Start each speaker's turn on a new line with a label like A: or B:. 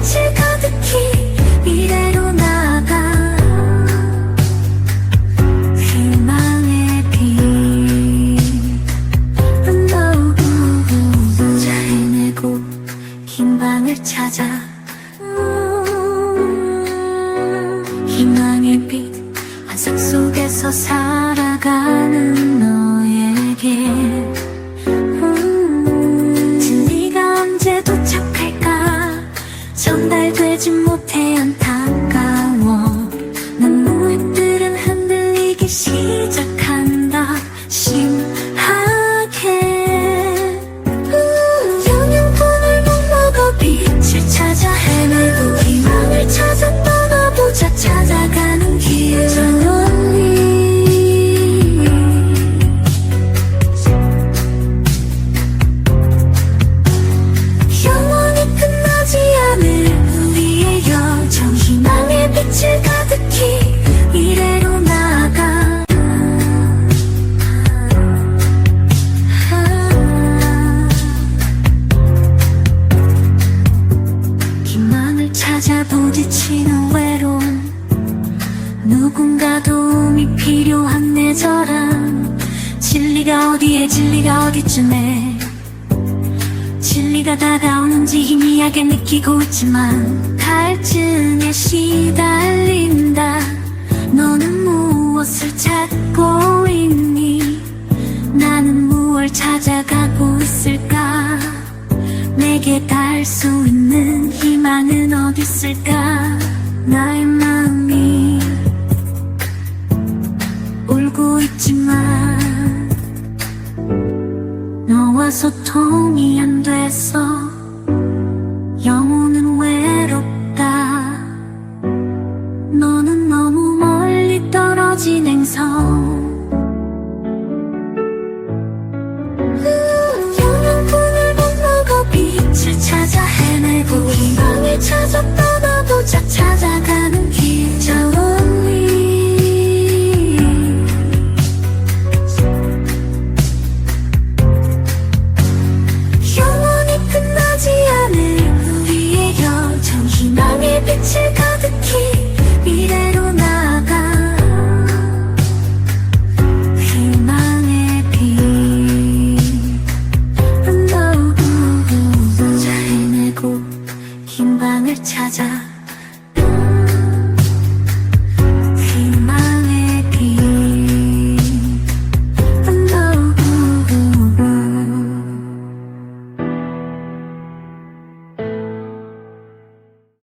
A: 빛을 가득히 미래로 나아가 희망의 빛잘 헤매고 긴 방을 찾아 희망의 빛 환상 속에서 살아가는 너에게 찾아 부딪히는 외로움. 누군가 도움이 필요한 내 저랑. 진리가 어디에 진리가 어디쯤에. 진리가 다가오는지 희미하게 느끼고 있지만 갈증에 시달린다. 너는 무엇을 찾고 있니? 나는 무엇 찾아가고 있을까? 내게 닿을 수 있는 희망은 어디 있을까? 나의 마음이 울고 있지만 너와 소통이 안 돼서 헤매고 희망을 찾아 家。